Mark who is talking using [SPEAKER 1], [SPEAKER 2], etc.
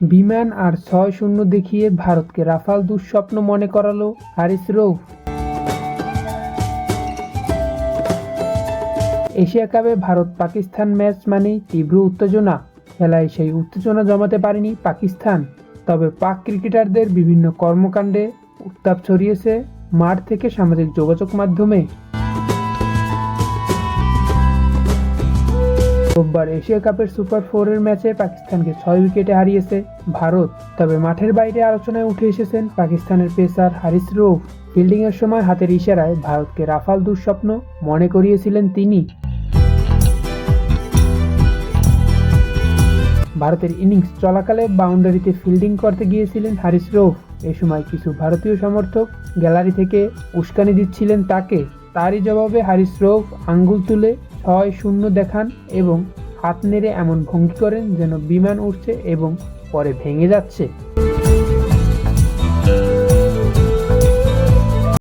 [SPEAKER 1] বিমান আর ছয় শূন্য দেখিয়ে ভারতকে রাফাল দুঃস্বপ্ন মনে করালো হারিস রৌফ। এশিয়া কাপে ভারত পাকিস্তান ম্যাচ মানেই তীব্র উত্তেজনা। খেলায় সেই উত্তেজনা জমাতে পারেনি পাকিস্তান। তবে পাক ক্রিকেটারদের বিভিন্ন কর্মকাণ্ডে উত্তাপ ছড়িয়েছে মাঠ থেকে সামাজিক যোগাযোগ মাধ্যমে। রোববার এশিয়া কাপের সুপার ফোরের ম্যাচে পাকিস্তানকে ছয় উইকেটে হারিয়েছে ভারত। তবে মাঠের বাইরে আলোচনায় উঠে এসেছেন পাকিস্তানের পেসার হারিস রৌফ। ফিল্ডিংয়ের সময় হাতের ইশারায় ভারতকে রাফাল দুঃস্বপ্ন মনে করিয়েছিলেন তিনি। ভারতের ইনিংস চলাকালে বাউন্ডারিতে ফিল্ডিং করতে গিয়েছিলেন হারিস রৌফ। এ সময় কিছু ভারতীয় সমর্থক গ্যালারি থেকে উস্কানি দিচ্ছিলেন তাকে। তারই জবাবে হারিস রৌফ আঙ্গুল তুলে ছয় শূন্য দেখান এবং হাত নেড়ে এমন ভঙ্গি করেন যেন বিমান উঠছে এবং পরে ভেঙে যাচ্ছে।